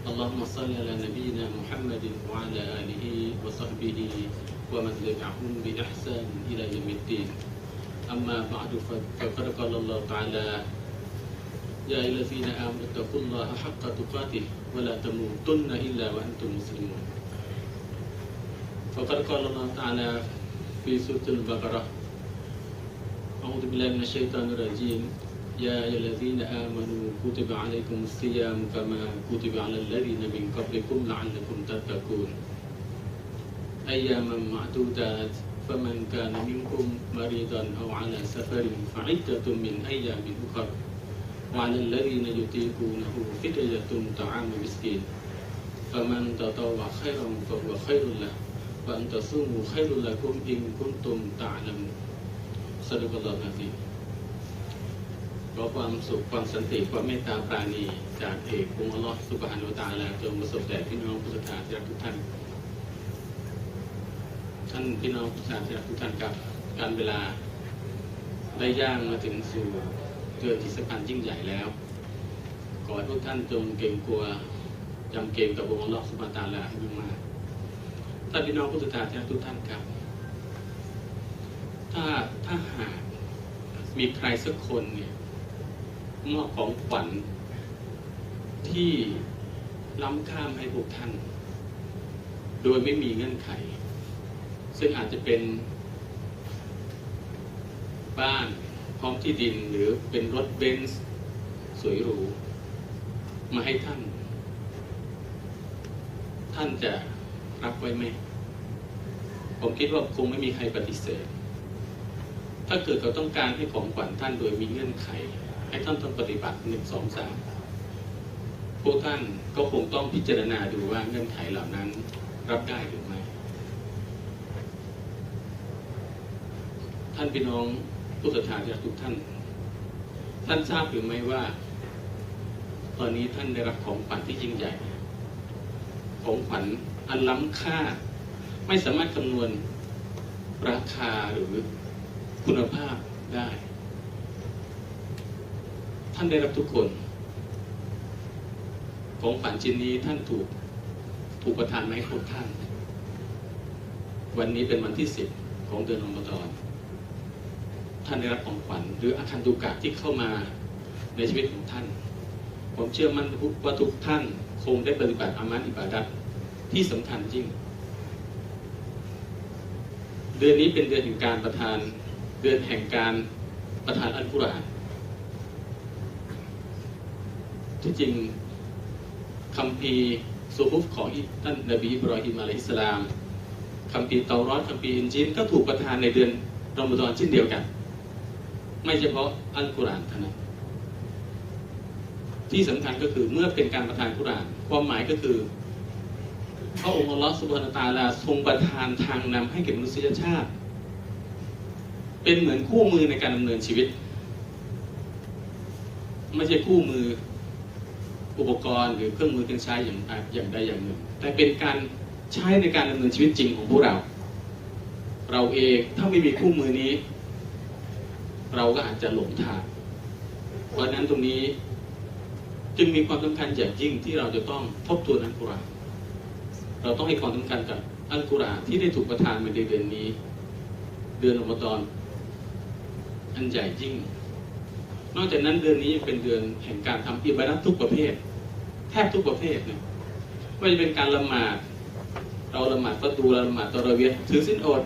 اللهم صل على نبينا محمد وعلى آله وصحبه ومن تبعهم بإحسان إلى يوم الدين. أما بعد فقد قال الله تعالى يا أيها الذين آمنوا اتقوا الله حق تقاته ولا تموتن إلا وأنتم مسلمون. فقد قال الله تعالى في سورة البقرة أعوذ بالله من الشيطان الرجيم. يا أيها الذين آمنوا كتب عليكم الصيام كما كتب على الذين من قبلكم لعلكم تتقون. أياما معدودات فمن كان منكم مريضا أو على سفر فعدة من أيام أخر. وعلى الذين يطيقونه فدية طعام مسكين. فمن تطوع خيرا فهو خير له وأن تصوموا خير لكم إن كنتم تعلمون. صدق الله العظيم. ขอความสุขความสันติความเมตตาปราณี จากเอกองค์อัลลอฮฺสุบฮานุตาลาจงประสบแด่พี่น้องผู้ศรัทธาที่รักทุกท่าน ท่านพี่น้องผู้ศรัทธาที่รักทุกท่านครับการเวลาได้ย่างมาถึงสู่เดือนที่สำคัญยิ่งใหญ่แล้วขอให้พวกท่านจงเกรงกลัวจำเกรงกับองค์อัลลอฮฺสุบฮานุตาลาให้มากท่านพี่น้องผู้ศรัทธาที่รักทุกท่านครับถ้าถ้าหากมีใครสักคนเนี่ย มอบของขวัญที่ล้ำข้ามให้พวกท่าน โดยไม่มีเงื่อนไข ซึ่งอาจจะเป็น บ้านพร้อมที่ดินหรือเป็นรถเบนซ์สวยหรูมาให้ท่าน ท่านจะรับไว้ไหม ผมคิดว่าคงไม่มีใครปฏิเสธ ถ้าเกิดเขาต้องการให้ของขวัญท่านโดยมีเงื่อนไข ให้ท่านต้องปฏิบัติหนึ่งสองสามพวกท่านก็คงต้องพิจารณาดูว่าเงื่อนไขเหล่านั้นรับได้หรือไม่ ท่านพี่น้องผู้ศรัทธาทุกท่าน ท่านทราบหรือไม่ว่า ตอนนี้ท่านได้รับของขวัญที่ยิ่งใหญ่ ของขวัญอันล้ำค่า ไม่สามารถคำนวณราคาหรือคุณภาพได้านได้รับทุกคน ของขวัญชิ้นนี้ท่านถูกถูกประทานมาให้พวกท่าน วันนี้เป็นวันที่สิบของเดือนอมฎอนท่านได้รับของขวัญหรืออาคันตุกะที่เข้ามาในชีวิตของท่าน ผมเชื่อมั่นว่าทุกท่านคงได้ปฏิบัติอามันอิบาดัตที่สำคัญยิ่ง เดือนนี้เป็นเดือนแห่งการประทาน เดือนแห่งการประทานอัลกุรอาน ที่จริงคำพีซูฮุฟของท่านนบีอิบรอฮิมอะลัยฮิสสลามคำพีเตารอดคำพีอินจีนก็ถูกประทานในเดือนรอมฎอนเช่นเดียวกัน ไม่เฉพาะอัลกุรอานเท่านั้นที่สำคัญก็คือเมื่อเป็นการประทานกุรอาน ความหมายก็คือพระองค์อัลลอฮฺสุบฮานตาลาทรงประทานทางนำให้แก่มนุษยชาติ เป็นเหมือนคู่มือในการดำเนินชีวิต ไม่ใช่คู่มือ อุปกรณ์หรือเครื่องมือเครื่องใช้อย่างอย่างใดอย่างหนึ่ง แต่เป็นการใช้ในการดำเนินชีวิตจริงของพวกเรา เราเองถ้าไม่มีคู่มือนี้ เราก็อาจจะหลงทางเพราะนั้นตรงนี้จึงมีความสำคัญอย่างยิ่งที่เราจะต้องทบทวนอัลกุรอานเราต้องให้ความสำคัญกับอัลกุรอานที่ได้ถูกประทานมาในเดือนนี้ เดือนอมฎอนอันใหญ่ยิ่ง นอกจากนั้นเดือนนี้ยังเป็นเดือนแห่งการทำอิบาดัตทุกประเภท แทบทุกประเภทเนี่ยไม่ว่าจะเป็นการละหมาด เราละหมาดประตูเราละหมาดตระเวียถือสินอด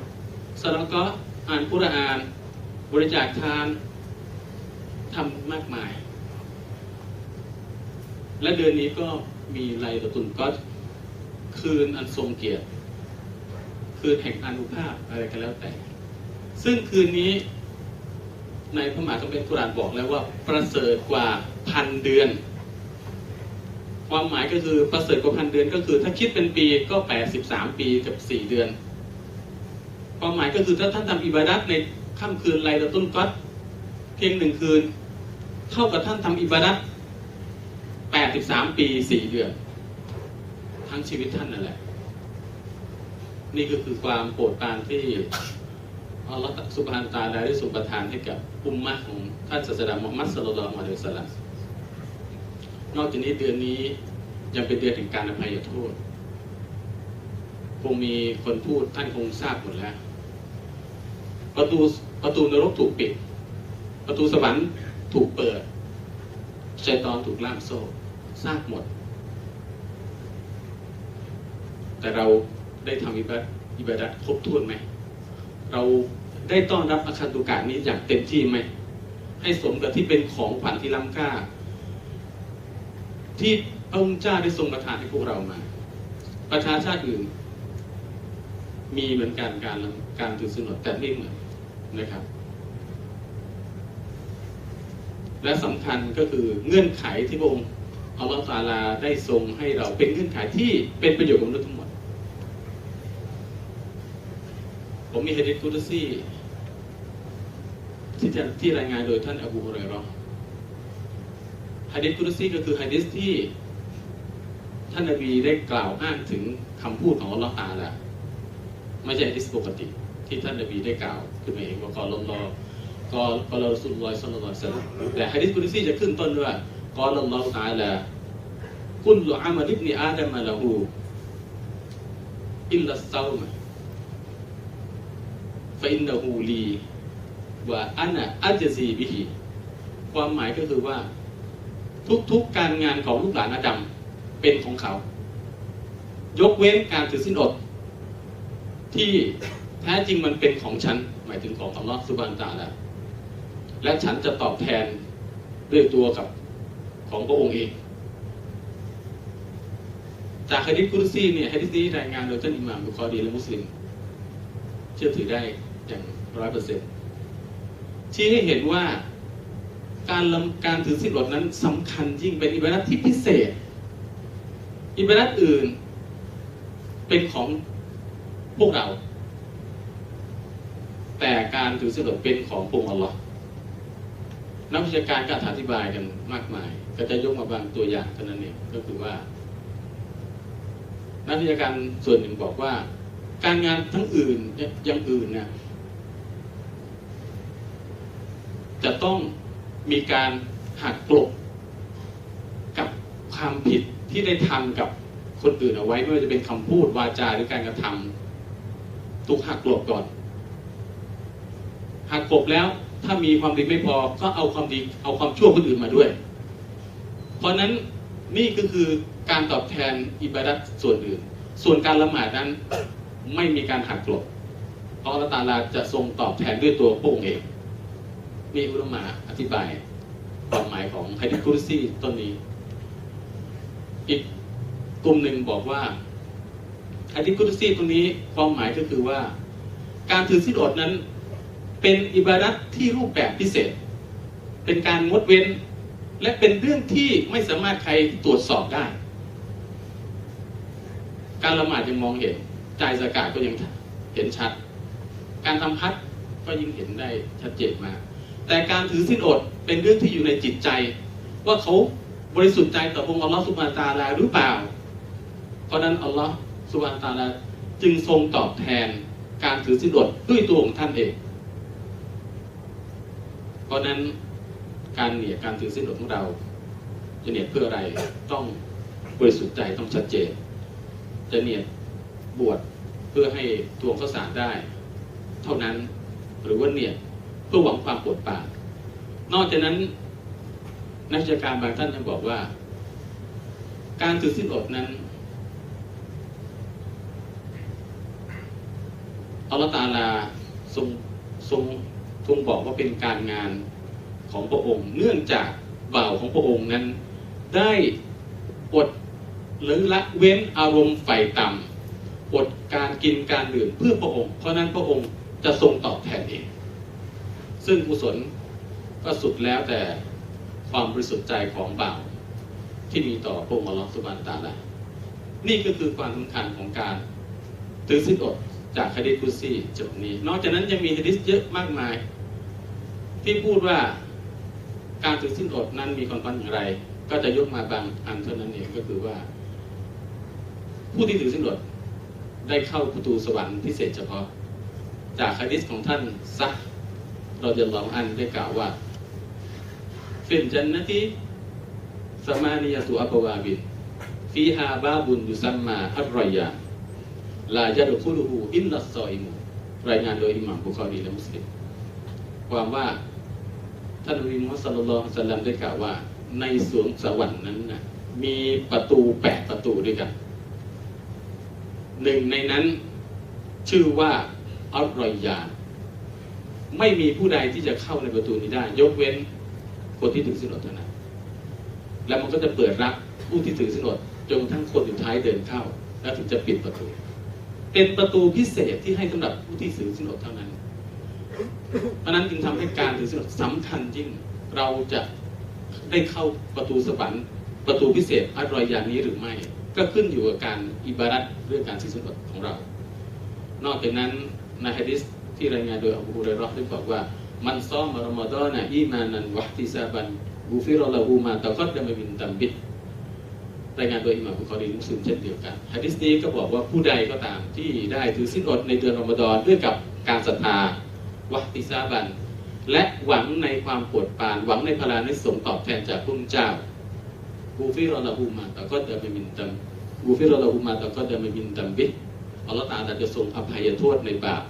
สละก็อ่านกุรอาน บริจาคทานทำมากมาย และเดือนนี้ก็มีไลตะตุนก็คืนอันทรงเกียรติ คืนแห่งอนุภาพอะไรก็แล้วแต่ ซึ่งคืนนี้ในพระมหาคัมภีร์กุรานบอกแล้วว่าประเสริฐกว่าพันเดือน ความหมายก็คือประเสริฐกว่าพันเดือนก็คือถ้าคิดเป็นปีก็แปดสิบสามปีกับสี่เดือน ความหมายก็คือถ้าท่านทำอิบาดัตในค่ำคืนไลลาตุนกัดเพียงหนึ่งคืน เท่ากับท่านทำอิบาดัตแปดสิบสามปีสี่เดือน ทั้งชีวิตท่านนั่นแหละ นี่ก็คือความโปรดปรานที่อัลลอฮฺสุบฮานตาลได้ทรงประทานให้กับอุมมะของท่านศาสดามุฮัมมัดสุลลัลลอฮุอะลัยฮิวะสัลลัม นอกจากนี้เดือนนี้ยังเป็นเดือนแห่งการอภัยโทษ คงมีคนพูดท่านคงทราบหมดแล้ว ประตูประตูนรกถูกปิด ประตูสวรรค์ถูกเปิดชัยตอนถูกล่ามโซ่ทราบหมด แต่เราได้ทำอิบาดอิบาดัตครบถ้วนไหม เราได้ต้อนรับอาคันตุกะนี้อย่างเต็มที่ไหม ให้สมกับที่เป็นของขวัญที่ล้ำค่า ที่พระองค์เจ้าได้ทรงประทานให้พวกเรามา ประชาชาติอื่น มีเหมือนกันการการถือศีลอดแต่ไม่เหมือนนะครับ และสำคัญก็คือเงื่อนไขที่พระองค์อัลลอฮฺตาลาได้ทรงให้เราเป็นเงื่อนไขที่เป็นประโยชน์กับมนุษย์ทั้งหมด ผมมีฮดิษกุดซีที่จะที่รายงานโดยท่านอบูฮุเรอยเราะห์ ฮะดิษกุดซีก็คือฮะดิษที่ท่านนบีได้กล่าวอ้างถึงคำพูดของอัลลอฮฺตาลาไม่ใช่ฮะดิษปกติ ที่ท่านนบีได้กล่าวขึ้นมาเองว่ากอลลอฮกอลกอลรอสุลลอฮ์สัลลัลลอฮุอะลัยฮิวะซัลลแต่ฮะดิษกุดซีจะขึ้นต้นว่ากอลลอฮ์ตาลากุลอามัลิบนิอาดัมละหูอิลลัสซาวมะฟอินนหูลีว่าอันน่ะอัจซีบิฮิความหมายก็คือว่า ทุกๆการงานของลูกหลานอาดัมเป็นของเขา ยกเว้นการถือสินอด ที่แท้จริงมันเป็นของฉัน หมายถึงของอัลลอฮฺสุบานตะอาละและฉันจะตอบแทนด้วยตัวกับของพระองค์เอง จากฮะดิษกุรซีเนี่ยฮะดิษนี้รายงานโดยท่านอิหม่ามบุคอรีและมุสลิม เชื่อถือได้อย่างร้อยเปอร์เซ็นต์ชี้ให้เห็นว่า การลำการถือสิทธิ์อดนั้นสำคัญยิ่งเป็นอิบาดัตที่พิเศษ อิบาดัตอื่น เป็นของพวกเรา แต่การถือสิทธิ์อดเป็นของพระองค์อัลลอฮ์นักวิชาการก็อธิบายกันมากมาย ก็จะยกมาบางตัวอย่างเท่านั้นเองก็คือว่า นักวิชาการส่วนหนึ่งบอกว่า การงานทั้งอื่นอย่างอื่นเนี่ยจะต้อง มีการหักกลบกับความผิดที่ได้ทำกับคนอื่นเอาไว้ไม่ว่าจะเป็นคำพูดวาจาหรือการกระทำถูกหักกลบก่อน หักกลบแล้วถ้ามีความดีไม่พอก็เอาความดีเอาความชั่วคนอื่นมาด้วย เพราะนั้นนี่ก็คือการตอบแทนอิบาดัตส่วนอื่น ส่วนการละหมาดนั้นไม่มีการหักกลบ เพราะลลอฮฺตาลาจะทรงตอบแทนด้วยตัวพระองค์เอง มีอุลมะอธิบายความหมายของฮดิษกุรซีต้นนี้ อีกกลุ่มหนึ่งบอกว่าฮดิษกุรซีตรงนี้ความหมายก็คือว่า การถือศีลอดนั้น เป็นอิบาดัตที่รูปแบบพิเศษ เป็นการงดเว้น และเป็นเรื่องที่ไม่สามารถใครตรวจสอบได้ การละหมาดยังมองเห็นจ่ายสกาดก็ยังเห็นชัด การทำพัดก็ยิ่งเห็นได้ชัดเจนมาก แต่การถือสินอดเป็นเรื่องที่อยู่ในจิตใจ ว่าเขาบริสุทธิ์ใจต่อพระองค์อัลลอฮฺสุบานตาลาหรือเปล่า เพราะนั้นอัลลอฮฺสุบานตาลาจึงทรงตอบแทนการถือสินอดด้วยตัวของท่านเอง เพราะนั้นการเหนียการถือสินอดของเราจะเหนียเพื่ออะไรต้องบริสุทธิ์ใจต้องชัดเจน จะเนียบวชเพื่อให้ทวงข้าวสารได้ เท่านั้นหรือว่าเนีย เพื่อหวังความปวดปานนอกจากนั้นนักวิชาการบางท่านยังบอกว่า การถือสิ้นอดนั้นอัลตาลาทรงทรงทรงบอกว่าเป็นการงานของพระองค์ เนื่องจากบ่าวของพระองค์นั้น ได้อดหรือละเว้นอารมณ์ไฟต่ำอดการกินการดื่มเพื่อพระองค์ เพราะนั้นพระองค์จะทรงตอบแทนเอง ซึ่งกุศลก็สุดแล้วแต่ความบริสุทธิ์ใจของบ่าวที่มีต่อพระองค์อัลอสุบานตาลานี่ก็คือความสำคัญของการถือสินอดจากฮะดิษกุดซีจบนี้ นอกจากนั้นยังมีฮะดิษเยอะมากมาย ที่พูดว่าการถือสินอดนั้นมีความสำคัญอย่างไร ก็จะยกมาบางอันเท่านั้นเองก็คือว่า ผู้ที่ถือสินอดได้เข้าประตูสวรรค์พิเศษเฉพาะ จากฮะดิษของท่านซัก เราจะลองอันได้กล่าวว่าฟินจันนติสมานียตุอับวาบินฟีฮาบาบุนยุซัมมาอัรอยาลายัดคุลูฮูอินนัสซออิมูรายงานโดยอิหม่ามบุคอรีและมุสลิมความว่าท่านนบีมุฮัมมัลลัลลอฮุอะลัลลัมได้กล่าวว่า ในสวงสวรรค์นั้นนะมีประตูแปดประตูด้วยกัน หนึ่งในนั้นชื่อว่าอัลรอยา ไม่มีผู้ใดที่จะเข้าในประตูนี้ได้ ยกเว้นคนที่ถือสินอดเท่านั้น แล้วมันก็จะเปิดรับผู้ที่ถือสินอดจนทั้งคนสุดท้ายเดินเข้า แล้วถึงจะปิดประตู เป็นประตูพิเศษที่ให้สำหรับผู้ที่ถือสินอดเท่านั้น เพราะนั้นจึงทำให้การถือสินอดสำคัญยิ่งเราจะได้เข้าประตูสวรรค์ประตูพิเศษอัลรอยยานนี้หรือไม่ ก็ขึ้นอยู่กับการอิบารัตเรื่องการถือสินอดของเรา นอกจากนั้นในฮะดิษ ที่รายงานโดยอบูฮุเรยเราะห์ได้บอกว่า มันซ้อมรอมฎอนอีมานันวะติซาบันบูฟิรอละฮูมาตะกัดดะมมินตัมบิดรายงานโดยอิหม่ามบุคอรีมุสลิมเช่นเดียวกันฮะดิษนี้ก็บอกว่าผู้ใดก็ตามที่ได้ถือสินอดในเดือนรอมฎอนด้วยกับการศรัทธาวะติซาบัน และหวังในความโปรดปรานหวังในพลานิสงตอบแทนจากพระเจ้าบูฟิรอละฮูมาตะกัดดะมมินตัมบูฟิรอละฮูมาตะกัดดะมมินตัมบิดอัลลอฮฺตาลาจะทรงอภัยโทษในบาป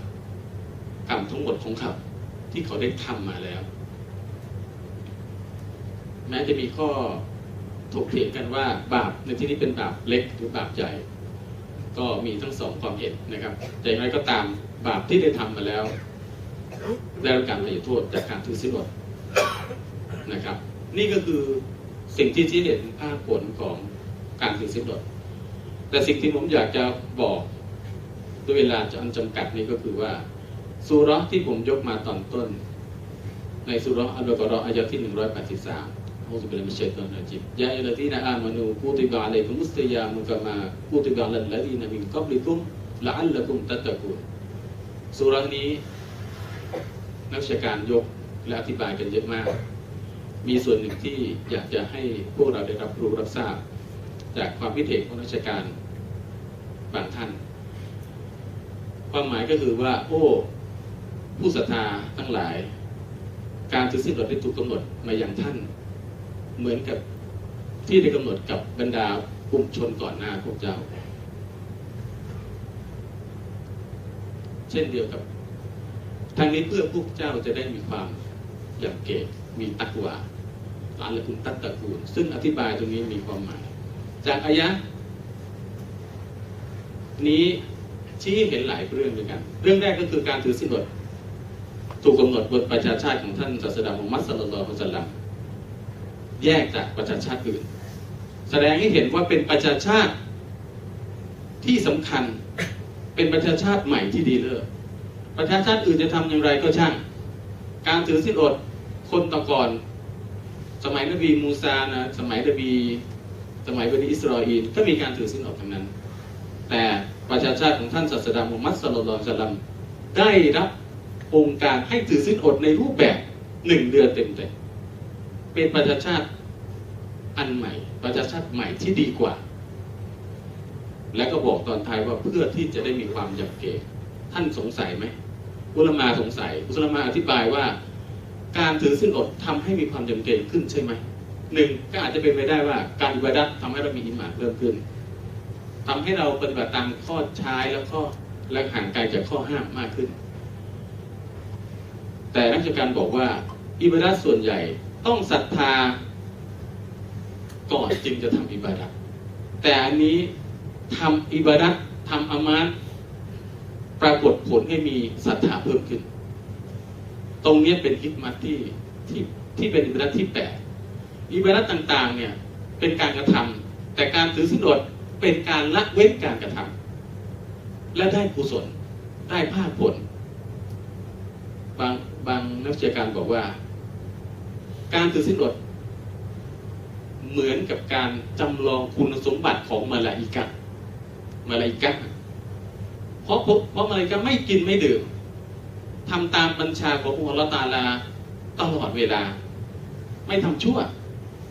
กรรมทั้งหมดของเขาที่เขาได้ทำมาแล้ว แม้จะมีข้อถกเถียงกันว่าบาปในที่นี้เป็นบาปเล็กหรือบาปใหญ่ ก็มีทั้งสองความเห็นนะครับ แต่อย่างไรก็ตามบาปที่ได้ทำมาแล้ว ได้รับการอภัยโทษจากการถือสินอดนะครับ นี่ก็คือสิ่งที่ชี้เห็นภาคผลของการถือสินอดแต่สิ่งที่ผมอยากจะบอกด้วยเวลาจะอันจำกัดนี้ก็คือว่า สุรที่ผมยกมาตอนต้น ในสุราะห์อัลกะเราะห์อายะที่ 183อูซุบิลลาฮิมินชชัยฏอนรจีมยาอัลลซีนะอามานูกุติบะอะลัยกุมุสซิยามุกะมากุติบะอะลัลลซีนะมินกับลิกุมละอัลลักุมตัตตะกูนสุรานี้ นักชาการยกและอธิบายกันเยอะมาก มีส่วนหนึ่งที่อยากจะให้พวกเราได้รับรู้รับทราบ จากความคิเห็นของนักชาการบางท่าน ความหมายก็คือว่า โอ้ ผู้ศรัทธาทั้งหลาย การถือศีลอดได้ถูกกำหนดมาอย่างท่าน เหมือนกับที่ได้กำหนดกับบรรดากลุ่มชนก่อนหน้าพวกเจ้า เช่นเดียวกับทางนี้เพื่อพวกเจ้าจะได้มีความอย่างเกตมีตักวาลานละคุณตัตตะกูล ซึ่งอธิบายตรงนี้มีความหมาย จากอายะ นี้ชี้เห็นหลายเรื่องด้วยกัน เรื่องแรกก็คือการถือสินอด ถูกกำหนดบนประชาชาติของท่านศาสดามุฮัมมัดสลลัลลอฮุอะลัยฮิวะซัลลัมแยกจากประชาชาติอื่น แสดงให้เห็นว่าเป็นประชาชาติที่สำคัญเป็นประชาชาติใหม่ที่ดีเลิศประชาชาติอื่นจะทำอย่างไรก็ช่าง การถือสินอดคนตะก่อน สมัยนบีมูซานะสมัยนบี สมัยบันิอิสราเอลก็มีการถือสินอดทั้งนั้น แต่ประชาชาติของท่านศาสดามุฮัมมัดสลลัลลอฮุลัยฮิวะซัลลัมได้รับ องค์การให้ถือสินอดในรูปแบบหนึ่งเดือนเต็มๆเป็นประชาชาติอันใหม่ ประชาชาติใหม่ที่ดีกว่า และก็บอกตอนท้ายว่าเพื่อที่จะได้มีความยำเกรงท่านสงสัยไหมอุลมาสงสัยอุลมาอธิบายว่า การถือสินอดทำให้มีความยำเกรงขึ้นใช่ไหมหนึ่งก็อาจจะเป็นไปได้ว่าการอิบาดัตทำให้เรามีอิมานเพิ่มขึ้นทำให้เราปฏิบัติตามข้อใช้แล้วก็และห่างไกลจากข้อห้ามมากขึ้น แต่นักวิชการบอกว่าอิบาดัตส่วนใหญ่ต้องศรัทธาก่อนจึงจะทำอิบาดัตแต่อันนี้ทำอิบาดัตทำอามานปรากฏผลให้มีศรัทธาเพิ่มขึ้น ตรงนี้เป็นฮิกมัตที่ที่ที่เป็นอิบาดัตที่แปดอิบาดัตต่างๆเนี่ยเป็นการกระทำแต่การถือสินอดเป็นการละเว้นการกระทำและได้กุศลได้ภาคผลบาง บางนักวิชาการบอกว่า การถือสินอดเหมือนกับการจำลองคุณสมบัติของมาลาอิกะมาลาอิกะเพราะเพราะมาลาอิกะไม่กินไม่ดื่มทำตามบัญชาขององค์ลอฮฺตาลาตลอดเวลา ไม่ทำชั่ว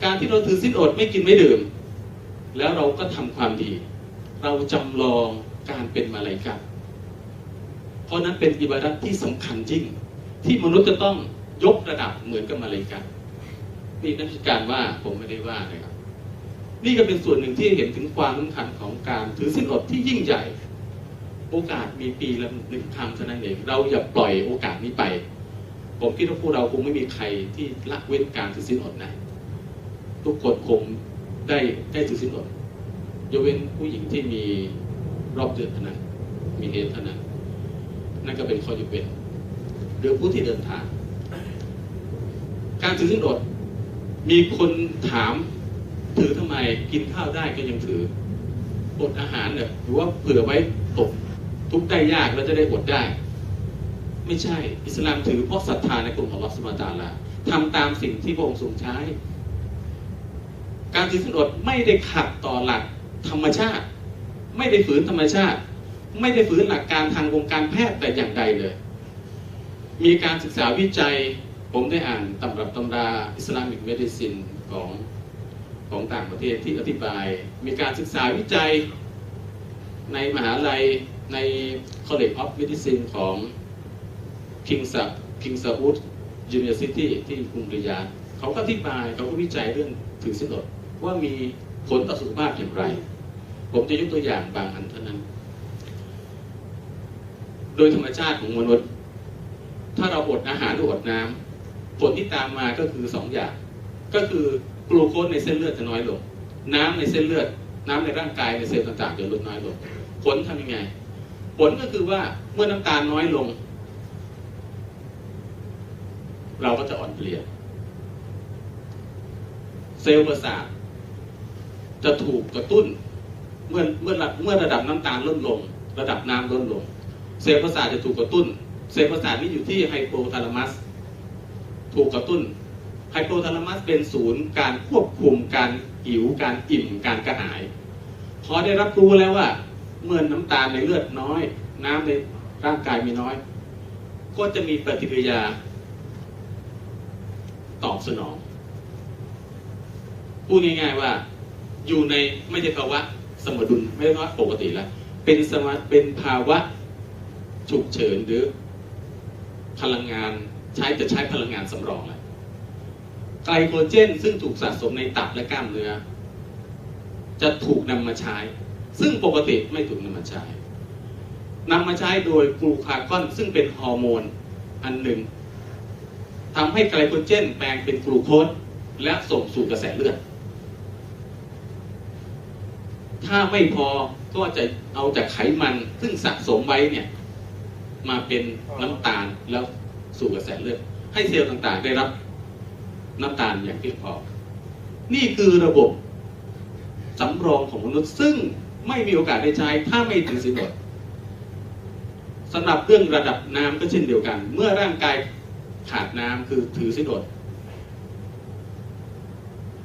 การที่เราถือสินอดไม่กินไม่ดื่ม แล้วเราก็ทำความดี เราจำลองการเป็นมาลาอิกะเพราะนั้นเป็นอิบาดัตที่สำคัญจริง ที่มนุษย์จะต้องยกระดับเหมือนกับมาเลาอิกะนี่นักวิชาการว่าผมไม่ได้ว่านะครับ นี่ก็เป็นส่วนหนึ่งที่เห็นถึงความสำคัญของการถือสิ้นอดที่ยิ่งใหญ่ โอกาสมีปีละหนึ่งครั้งเท่านั้นเองเราอย่าปล่อยโอกาสนี้ไป ผมคิดว่าพวกเราคงไม่มีใครที่ละเว้นการถือสิ้นอดนะทุกคนคงได้ได้ถือสิ้นอดยกเว้นผู้หญิงที่มีรอบเดือนเท่านั้นมีเหตุเท่านั้นนั่นก็เป็นข้อยกเว้น หรือผู้ที่เดินทาง การถือสิ้นอด มีคนถามถือทำไมกินข้าวได้ก็ยังถืออดอาหารเนี่ยหรือว่าเผื่อไว้ตกทุกได้ยากแล้วจะได้อดได้ ไม่ใช่ อิสลามถือเพราะศรัทธาในกลุ่มของลอสมาตาลาทำตามสิ่งที่พระองค์ทรงใช้ การถือสินอดไม่ได้ขัดต่อหลักธรรมชาติ ไม่ได้ฝืนธรรมชาติ ไม่ได้ฝืนหลักการทางวงการแพทย์แต่อย่างใดเลย มีการศึกษาวิจัย ผมได้อ่านตำรับตำราอิสลามิกเมดิซินของของต่างประเทศที่อธิบาย มีการศึกษาวิจัยในมหาลัยใน College of Medicine ของ King s a King Saud University ที่กรุงริยาเขาก็อธิบายเขาก็วิจัยเรื่องถือสินอดว่ามีผลต่อสุขภาพอย่างไร ผมจะยกตัวอย่างบางอันเท่านั้น โดยธรรมชาติของมนุษย์ ถ้าเราอดอาหารหรืออดน้ำผลที่ตามมาก็คือสองอย่าง ก็คือกลูโคสในเส้นเลือดจะน้อยลง น้ำในเส้นเลือด น้ำในร่างกายในเซลล์ต่างๆจะลดน้อยลง ผลทำยังไง ผลก็คือว่าเมื่อน้ำตาลน้อยลง เราก็จะอ่อนเพลียเซลล์ประสาทจะถูกกระตุ้นเมื่อเมื่อเมื่อระดับน้ำตาลลดลง ระดับน้ำลดลง เซลล์ประสาทจะถูกกระตุ้น เซลล์ประสาทนี้อยู่ที่ไฮโปทาลามัสถูกกระตุ้นไฮโปทาลามัสเป็นศูนย์การควบคุมการหิวการอิ่มการกระหาย พอได้รับรู้แล้วว่า เมื่อน้ำตาลในเลือดน้อย น้ำในร่างกายมีน้อย ก็จะมีปฏิกิริยา ตอบสนองพูดง่ายๆว่าอยู่ในไม่ใช่ภาวะสมดุลไม่ใช่ภาวะปกติแล้วเป็นสมเป็นภาวะฉุกเฉินหรือ พลังงานใช้จะใช้พลังงานสำรองแล้วไกลโคเจนซึ่งถูกสะสมในตับและกล้ามเนื้อ จะถูกนำมาใช้ ซึ่งปกติไม่ถูกนำมาใช้นำมาใช้โดยกลูคากอนซึ่งเป็นฮอร์โมนอันหนึ่งทำให้ไกลโคเจนแปลงเป็นกลูโคสและส่งสู่กระแสเลือด ถ้าไม่พอก็จะเอาจากไขมันซึ่งสะสมไว้เนี่ย มาเป็นน้ำตาลแล้วสู่กระแสเลือดให้เซลล์ต่างๆ ได้รับน้ำตาลอย่างเพียงพอ นี่คือระบบสำรองของมนุษย์ซึ่งไม่มีโอกาสได้ใช้ถ้าไม่ถือศีลอดสำหรับเรื่องระดับน้ำก็เช่นเดียวกัน เมื่อร่างกายขาดน้ำคือถือศีลอด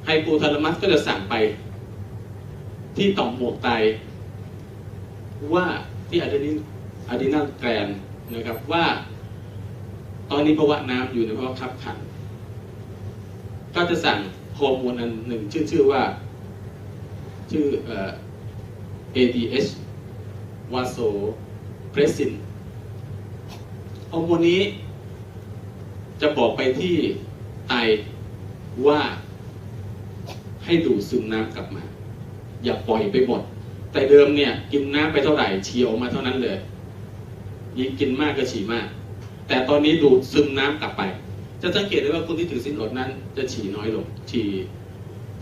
ไฮโปทาลามัสก็จะสั่งไป ที่ต่อมหมวกไตว่าที่อะดรีนาอะดรีนาลแกรน นะครับว่า ตอนนี้ภาวะน้ำอยู่ในภาวะคับขันก็จะสั่งฮอร์โมนอันหนึ่งชื่อชื่อว่า ชื่อเอ่อ ADH วาโซเพรสซินฮอร์โมนนี้จะบอกไปที่ไตว่าให้ดูดซึมน้ำกลับมา อย่าปล่อยไปหมด แต่เดิมเนี่ย กินน้ำไปเท่าไหร่ฉี่ออกมาเท่านั้นเลย ยิ่งกินมากก็ฉี่มาก แต่ตอนนี้ดูดซึมน้ำกลับไป จะสังเกตได้ว่าคนที่ถือสินอดนั้น จะฉี่น้อยลง ฉี่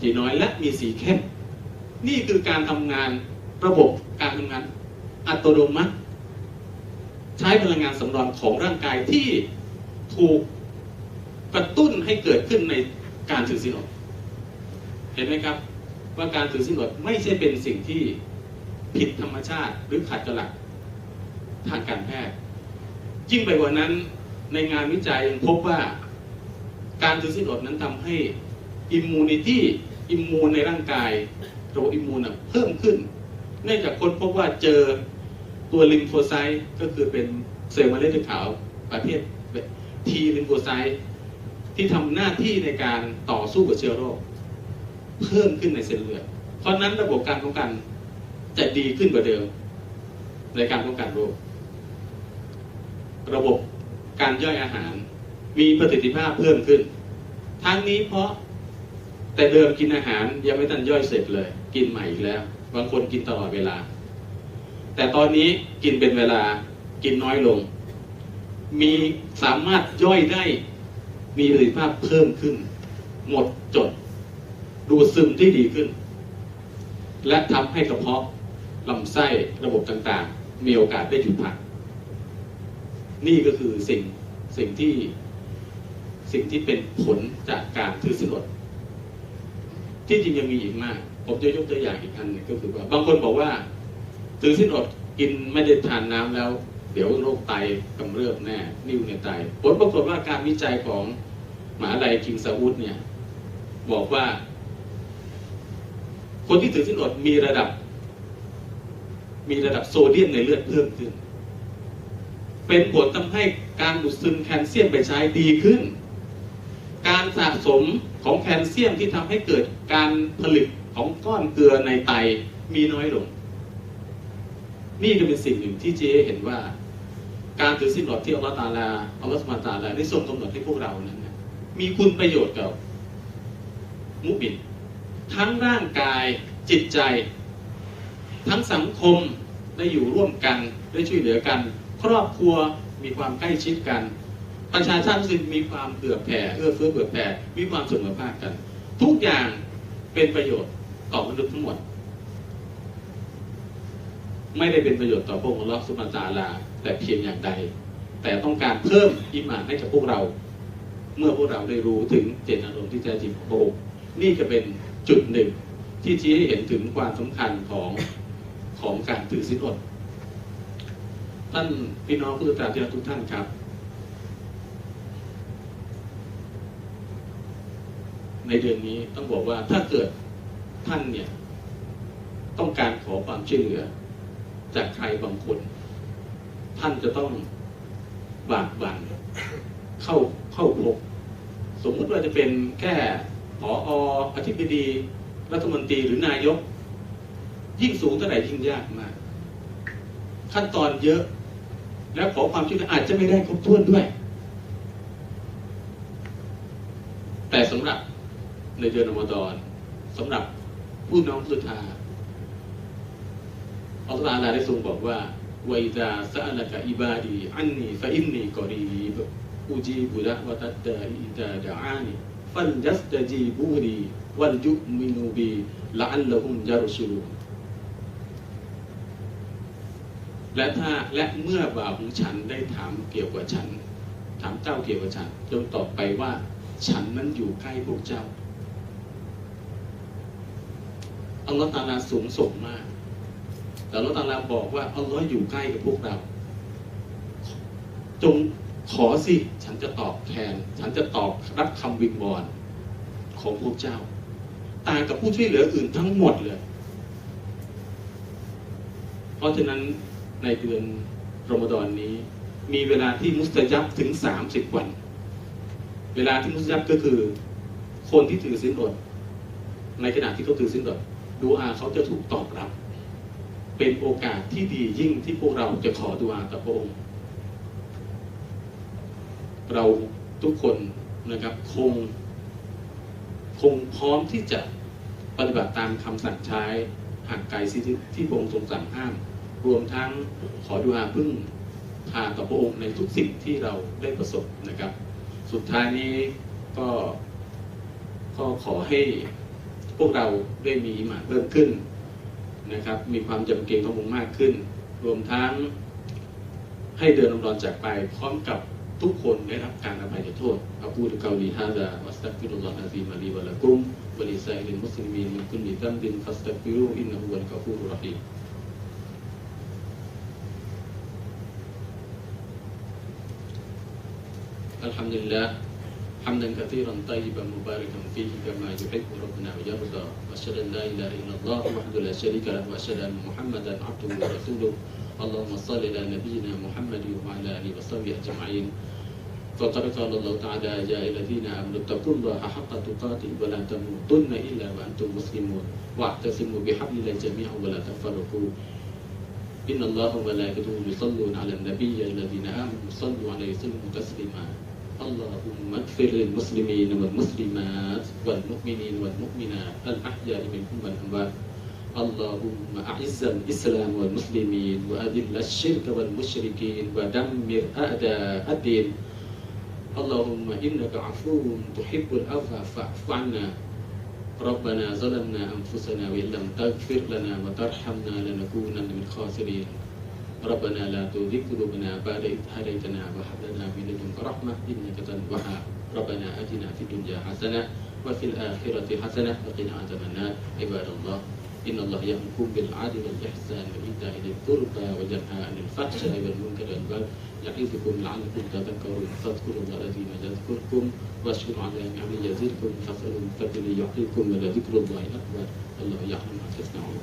ฉี่น้อยและมีสีเข้ม นี่คือการทำงานระบบการทำงานอัตโนมัติ ใช้พลังงานสำรองของร่างกายที่ถูกกระตุ้นให้เกิดขึ้นในการถือสินอด เห็นไหมครับ ว่าการถือสินอดไม่ใช่เป็นสิ่งที่ผิดธรรมชาติหรือขัดกับหลัก ทางการแพทย์ ยิ่งไปกว่านั้นในงานวิจัยยังพบว่าการถือสินอดนั้นทำให้อิมมูนิตี้อิมมูนในร่างกายระบบอิมมูนเพิ่มขึ้น เนื่องจากคนพบว่าเจอตัวลิมโฟไซต์ก็คือเป็นเซลล์มะเร็งขาวประเภททีลิมโฟไซต์ที่ทำหน้าที่ในการต่อสู้กับเชื้อโรค เพิ่มขึ้นในเส้นเลือด เพราะนั้นระบบการป้องกันจะดีขึ้นกว่าเดิมในการป้องกันโรค ระบบการย่อยอาหาร มีประสิทธิภาพเพิ่มขึ้น ทั้งนี้เพราะแต่เดิมกินอาหารยังไม่ทันย่อยเสร็จเลย กินใหม่อีกแล้ว บางคนกินตลอดเวลา แต่ตอนนี้กินเป็นเวลากินน้อยลง มีสามารถย่อยได้มีประสิทธิภาพเพิ่มขึ้น หมดจด ดูซึมที่ดีขึ้น และทำให้กระเพาะลำไส้ระบบต่างๆ มีโอกาสได้หยุดพัก นี่ก็คือสิ่งสิ่งที่สิ่งที่เป็นผลจากการถือสินอดที่จริงยังมีอีกมาก ผมจะยกตัวอย่างอีกอันหนึงก็คือว่า บางคนบอกว่าถือสินอดกินไม่ได้ทานน้ำแล้ว เดี๋ยวโรคไตกำเริบแน่ นิ่วในไต ผลปรากฏว่าการวิจัยของมหาลัยคิงซาอุดเนี่ย บอกว่า คนที่ถือสินอดมีระดับ มีระดับโซเดียมในเลือดเพิ่มขึ้น เป็นผลทำให้การดูดซึมแคลเซียมไปใช้ดีขึ้น การสะสมของแคลเซียมที่ทำให้เกิดการผลิตของก้อนเกลือในไตมีน้อยลง นี่ก็เป็นสิ่งหนึ่งที่เจ๊เห็นว่า การถือสินอดที่อัลลอฮฺตาลาอัลลอฮฺสุบานตาลาได้ทรงกำหนดให้พวกเรานั้นมีคุณประโยชน์กับมุบินทั้งร่างกายจิตใจ ทั้งสังคมได้อยู่ร่วมกันได้ช่วยเหลือกัน ครอบครัวมีความใกล้ชิดกัน ประชาชาติสิมีความเผื่อแผ่เอื้อเฟื้อเผื่อแผ่มีความเสมอภาคกัน ทุกอย่างเป็นประโยชน์ต่อมนุษย์ทั้งหมด ไม่ได้เป็นประโยชน์ต่อพวกอัลลอฮฺสุบฮานะฮูวะตาลา แต่เพียงอย่างใด แต่ต้องการเพิ่มอิมานให้กับพวกเรา เมื่อพวกเราได้รู้ถึงเจตนารมณ์ที่แท้จริงของพระองค์นี่จะเป็นจุดหนึ่งที่ชี้ให้เห็นถึงความสำคัญของของการถือศีลอด ท่านพี่น้องผู้ศรัทธาที่รักทุกท่านครับ ในเดือนนี้ต้องบอกว่าถ้าเกิดท่านเนี่ย ต้องการขอความช่วยเหลือ จากใครบางคน ท่านจะต้องบากบั่นเข้าเข้าพบสมมุติว่าจะเป็นแค่ผออธิบดี รัฐมนตรีหรือนายก ยิ่งสูงเท่าไหร่ยิ่งยากมาก ขั้นตอนเยอะ แล้วขอความช่วยเหลืออาจจะไม่ได้ครบถ้วนด้วย แต่สำหรับในเดือนอมฎอนสำหรับผู้น้องสุธาอัลลอฮฺตาลาได้ทรงบอกว่าไวตาซาลกะอิบาดีอันนีฟะอินนีกอรีบอุจีบุระวะตัดดาอิดาดาอานีฟันยัสตจีบูรีวัลยุมินูบีละอัลละฮุมยารุชูลูน และถ้าและเมื่อบ่าวของฉันได้ถามเกี่ยวกับฉัน ถามเจ้าเกี่ยวกับฉันจงตอบไปว่า ฉันนั้นอยู่ใกล้พวกเจ้าอัลลอฮฺตาลาสูงส่งมาก แต่อัลลอฮฺตาลาบอกว่าอัลลอฮ์อยู่ใกล้กับพวกเรา จงขอสิ ฉันจะตอบแทน ฉันจะตอบรับคำวิงวอนของพวกเจ้า ต่างกับผู้ช่วยเหลืออื่นทั้งหมดเลย เพราะฉะนั้น ในเดือนรอมฎอนนี้ มีเวลาที่มุสตะยับถึงสามสิบวัน เวลาที่มุสตะยับก็คือ คนที่ถือสินอด ในขณะที่เขาถือสินอดดูอาเขาจะถูกตอบรับ เป็นโอกาสที่ดียิ่งที่พวกเราจะขอดูอาต่อพระองค์เราทุกคนนะครับคง คงพร้อมที่จะปฏิบัติตามคำสั่งใช้ห่างไกลสิ่งที่ที่พระองค์ทรงสั่งห้าม รวมทั้งขอดูอาพึ่งพาต่อพระองค์ในทุกสิ่งที่เราได้ประสบนะครับ สุดท้ายนี้ก็ก็ขอให้พวกเราได้มีอิหมาเพิ่มขึ้นนะครับ มีความจำเกรงขององค์มากขึ้น รวมทั้งให้เดินรอมฎอนจากไปพร้อมกับทุกคนได้รับการอภัยโทษอักูลกาลีฮาดาวัสตักฟิรุลลอฮ์อะซีมาลีวะละกุมวะลิซัยลิลมุสลิมีนมินคุลลิตัมบินฟัสตักฟิรูอินนะฮูวัลกะฟูรุรฮีม الحمد لله حمدا كثيرا طيبا مباركا فيه كما يحب ربنا ويرضى. وأشهد أن لا إله إلا الله وحده لا شريك له وأشهد أن محمدا عبده ورسوله. اللهم صل على نبينا محمد وعلى آله وصحبه أجمعين. فقد قال الله تعالى يا أيها الذين آمنوا اتقوا الله حق تقاته ولا تموتن إلا وأنتم مسلمون. واعتصموا بحبل الله جميعا ولا تفرقوا. إن الله وملائكته يصلون على النبي الذين آمنوا صلوا عليه وسلموا تسليما. اللهم اغفر للمسلمين والمسلمات والمؤمنين والمؤمنات الأحياء منهم والأموات. اللهم أعز الإسلام والمسلمين وأذل الشرك والمشركين ودمر أعداء الدين. اللهم إنك عفو تحب العفو فاعف عنا. ربنا ظلمنا أنفسنا وإن لم تغفر لنا وترحمنا لنكونن من الخاسرين. ربنا لا تزغ قلوبنا بعد إذ هديتنا وهب لنا من لدنك رحمة إنك أنت الوهاب ربنا آتنا في الدنيا حسنة وفي الآخرة حسنة وقنا عذاب النار. عباد الله إن الله يأمركم بالعدل والإحسان وإيتاء ذي القربى وينهى عن الفحشاء والمنكر والبغي يعظكم لعلكم تذكرون. فاذكروا الله الذين يذكركم واشكروا على نعمه يزدكم فاسألوا من فضله يعطيكم ولذكر الله أكبر. الله يعلم ما تصنعون.